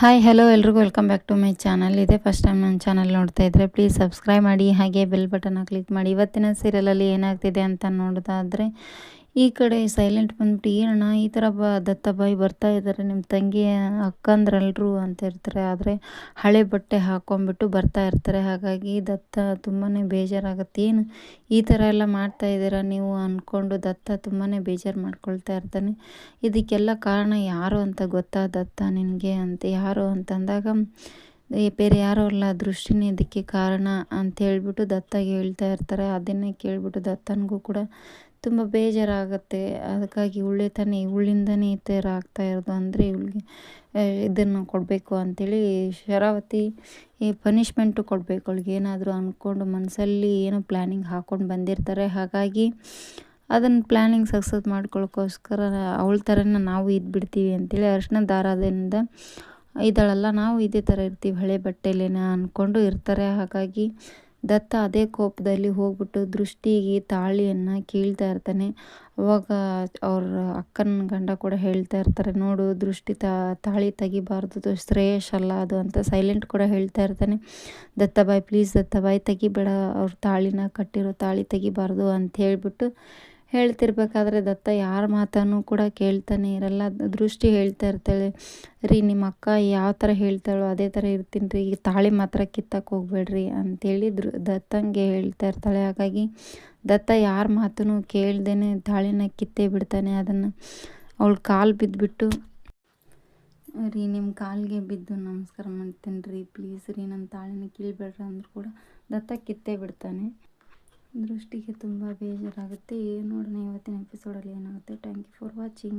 Hi hello ಎಲ್ರಿಗೂ welcome back to my channel ಇದೆ first time ನನ್ನ ಚಾನಲ್ ನೋಡ್ತಾ ಇದ್ದರೆ ಪ್ಲೀಸ್ ಸಬ್ಸ್ಕ್ರೈಬ್ ಮಾಡಿ, ಹಾಗೆ ಬೆಲ್ ಬಟನ್ನ ಕ್ಲಿಕ್ ಮಾಡಿ. ಇವತ್ತಿನ ಸೀರಿಯಲಲ್ಲಿ ಏನಾಗ್ತಿದೆ ಅಂತ ನೋಡೋದಾದರೆ ಈ ಕಡೆ ಸೈಲೆಂಟ್ ಬಂದ್ಬಿಟ್ಟು, ಏನಣ್ಣ ಈ ಥರ ಬ, ದತ್ತಬಾಯಿ ಬರ್ತಾ ಇದ್ದಾರೆ ನಿಮ್ಮ ತಂಗಿ, ಅಕ್ಕಂದ್ರಲ್ರು ಅಂತ ಇರ್ತಾರೆ. ಆದರೆ ಹಳೆ ಬಟ್ಟೆ ಹಾಕ್ಕೊಂಬಿಟ್ಟು ಬರ್ತಾ ಇರ್ತಾರೆ. ಹಾಗಾಗಿ ದತ್ತ ತುಂಬಾ ಬೇಜಾರಾಗತ್ತೆ. ಏನು ಈ ಥರ ಎಲ್ಲ ಮಾಡ್ತಾ ಇದ್ದೀರಾ ನೀವು? ಅಂದ್ಕೊಂಡು ದತ್ತ ತುಂಬಾ ಬೇಜಾರು ಮಾಡ್ಕೊಳ್ತಾ ಇರ್ತಾನೆ. ಇದಕ್ಕೆಲ್ಲ ಕಾರಣ ಯಾರು ಅಂತ ಗೊತ್ತಾ ದತ್ತ ನಿನಗೆ ಅಂತ? ಯಾರು ಅಂತಂದಾಗ ಬೇರೆ ಯಾರೋ ಅಲ್ಲ, ದೃಷ್ಟಿನೇ ಇದಕ್ಕೆ ಕಾರಣ ಅಂತ ಹೇಳ್ಬಿಟ್ಟು ದತ್ತಾಗಿ ಹೇಳ್ತಾ ಇರ್ತಾರೆ. ಅದನ್ನೇ ಕೇಳಿಬಿಟ್ಟು ದತ್ತನಿಗೂ ಕೂಡ ತುಂಬ ಬೇಜಾರಾಗುತ್ತೆ. ಅದಕ್ಕಾಗಿ ಇವಳೇ ತಾನೇ ಇವಳಿಂದನೇ ಈ ಥರ ಆಗ್ತಾ ಇರೋದು ಅಂದರೆ ಇವಳಿಗೆ ಇದನ್ನು ಕೊಡಬೇಕು ಅಂಥೇಳಿ ಶರಾವತಿ ಈ ಪನಿಷ್ಮೆಂಟು ಕೊಡಬೇಕು. ಅವಳಿಗೆ ಏನಾದರೂ ಅಂದ್ಕೊಂಡು ಮನಸ್ಸಲ್ಲಿ ಏನೋ ಪ್ಲ್ಯಾನಿಂಗ್ ಹಾಕ್ಕೊಂಡು ಬಂದಿರ್ತಾರೆ. ಹಾಗಾಗಿ ಅದನ್ನು ಪ್ಲ್ಯಾನಿಂಗ್ ಸಕ್ಸಸ್ ಮಾಡ್ಕೊಳ್ಳೋಕ್ಕೋಸ್ಕರ ಅವಳ ಥರನೇ ನಾವು ಇದ್ಬಿಡ್ತೀವಿ ಅಂಥೇಳಿ ಅರಿಶಿನ ದಾರದಿಂದ ಇದಳಲ್ಲ ನಾವು ಇದೇ ಥರ ಇರ್ತೀವಿ, ಹಳೆ ಬಟ್ಟೆಲೇನ ಅಂದ್ಕೊಂಡು ಇರ್ತಾರೆ. ಹಾಗಾಗಿ ದತ್ತ ಅದೇ ಕೋಪದಲ್ಲಿ ಹೋಗ್ಬಿಟ್ಟು ದೃಷ್ಟಿಗೆ ತಾಳಿಯನ್ನು ಕೀಳ್ತಾ ಇರ್ತಾನೆ. ಅವಾಗ ಅವ್ರ ಅಕ್ಕನ ಗಂಡ ಕೂಡ ಹೇಳ್ತಾ ಇರ್ತಾರೆ, ನೋಡು, ದೃಷ್ಟಿ ತಾಳಿ ತೆಗಿಬಾರ್ದು ಶ್ರೇಯಸ್ ಅಲ್ಲ ಅದು ಅಂತ ಸೈಲೆಂಟ್ ಕೂಡ ಹೇಳ್ತಾ ಇರ್ತಾನೆ. ದತ್ತಬಾಯಿ ಪ್ಲೀಸ್ ದತ್ತಬಾಯಿ ತೆಗಿಬೇಡ, ಅವ್ರ ತಾಳಿನ ಕಟ್ಟಿರೋ ತಾಳಿ ತೆಗಿಬಾರ್ದು ಅಂತ ಹೇಳಿಬಿಟ್ಟು ಹೇಳ್ತಿರ್ಬೇಕಾದ್ರೆ ದತ್ತ ಯಾರ ಮಾತನ್ನು ಕೂಡ ಕೇಳ್ತಾನೆ ಇರಲ್ಲ. ದೃಷ್ಟಿ ಹೇಳ್ತಾ ಇರ್ತಾಳೆ, ರೀ, ನಿಮ್ಮ ಅಕ್ಕ ಯಾವ ಥರ ಹೇಳ್ತಾಳೋ ಅದೇ ಥರ ಇರ್ತೀನಿ ರೀ ತಾಳಿ ಮಾತ್ರ ಕಿತ್ತಕ್ಕೆ ಹೋಗ್ಬೇಡ್ರಿ ಅಂತೇಳಿ ದೃ, ದತ್ತಂಗೆ ಹೇಳ್ತಾ ಇರ್ತಾಳೆ. ಹಾಗಾಗಿ ದತ್ತ ಯಾರ ಮಾತನ್ನು ಕೇಳ್ದೇನೆ ತಾಳಿನ ಕಿತ್ತೇ ಬಿಡ್ತಾನೆ. ಅದನ್ನು ಅವಳು ಕಾಲು ಬಿದ್ದುಬಿಟ್ಟು ರೀ ನಿಮ್ಮ ಕಾಲಿಗೆ ಬಿದ್ದು ನಮಸ್ಕಾರ ಮಾಡ್ತೀನಿ ರೀ ಪ್ಲೀಸ್ ರೀ ನನ್ನ ತಾಳಿನ ಕೀಳ್ಬೇಡ್ರಿ ಅಂದರೂ ಕೂಡ ದತ್ತ ಕಿತ್ತೇ ಬಿಡ್ತಾನೆ. ದೃಷ್ಟಿಗೆ ತುಂಬ ಬೇಜಾರಾಗುತ್ತೆ. ನೋಡೋಣ ಇವತ್ತಿನ ಎಪಿಸೋಡಲ್ಲಿ ಏನಾಗುತ್ತೆ? Thank you for watching